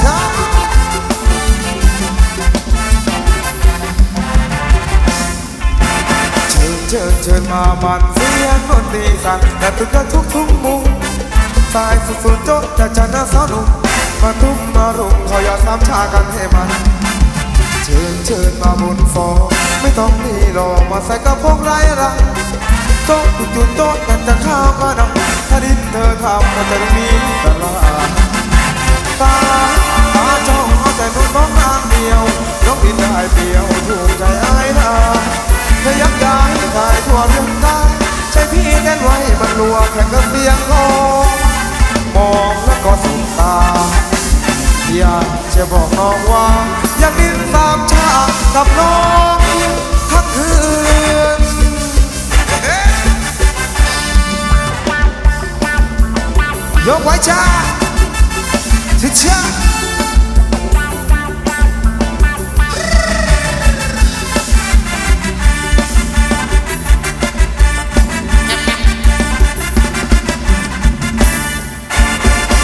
ช้าๆเชิญเชิญมาบันเสียงดนตรีสั่นแต่ตุกตาทุกทุกมุงสายสุดๆโจ๊กจะชนะสนุกมาทุ่มมารุมขอยอดสามชากันให้มัน เชิญเชิญมาบนฟอไม่ต้องมีรอมาใส่กระโปรงไร้รังโต๊ะจุดโต๊ะกันจะข้าวก็นำถ้าดินเธอทำก็จะมีตลาด ตาตาจ้องเอาแต่นุ่นน้องนางเดียวน้องดินได้เปรียวถูกใจไอ้ายนาเธอยักย้ายถ่ายทั่วเรื่องได้ใช้พี่แน่นไว้มันรัวแข่งกับเสียงของมองแล้วก็สบตา อยากจะบอกน้องว่า อยากบินสามชาติกับน้องทั้งคืนยกไว้ชา ชิชา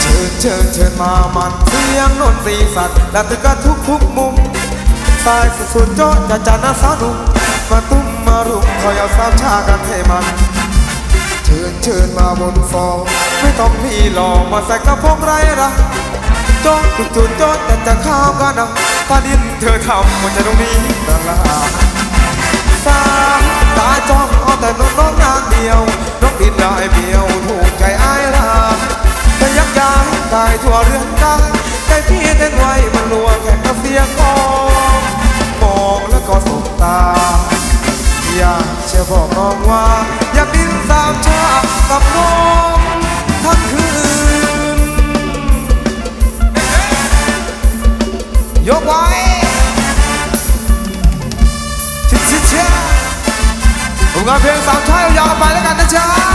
เชิญเชิญเชิญมามันเสียงดนตรีสัตว์และตึกกันทุกทุกมุมสายสุดสุดโจ๊ะจะจันทร์นะสาวหนุ่มมาตุ้มมารุมคอยเอาสามชากันให้มันเชิญเชิญมาบนฟอร์ไม่ต้องมีหลอกมาใส่กระพงไรรัก โจ๊กจุดจุดโจ๊กแต่จะข้าวก็นำถ้าดินเธอทำมันจะตรงนี้ตลาดสามตาจ้องเอาแต่น้องน้องนางเดียวน้องดินได้เดียวถูกใจอ้ายรักเธอยักยายกายทั่วเรือนกายใจพี่เต้นไวมันรัวแข่งกับเสียงองมองแล้วก็สบตา อยากจะบอกน้องว่า อยากบินสามชาติกับน้องทั้ง 我刚偏上太阳，摆了个的家。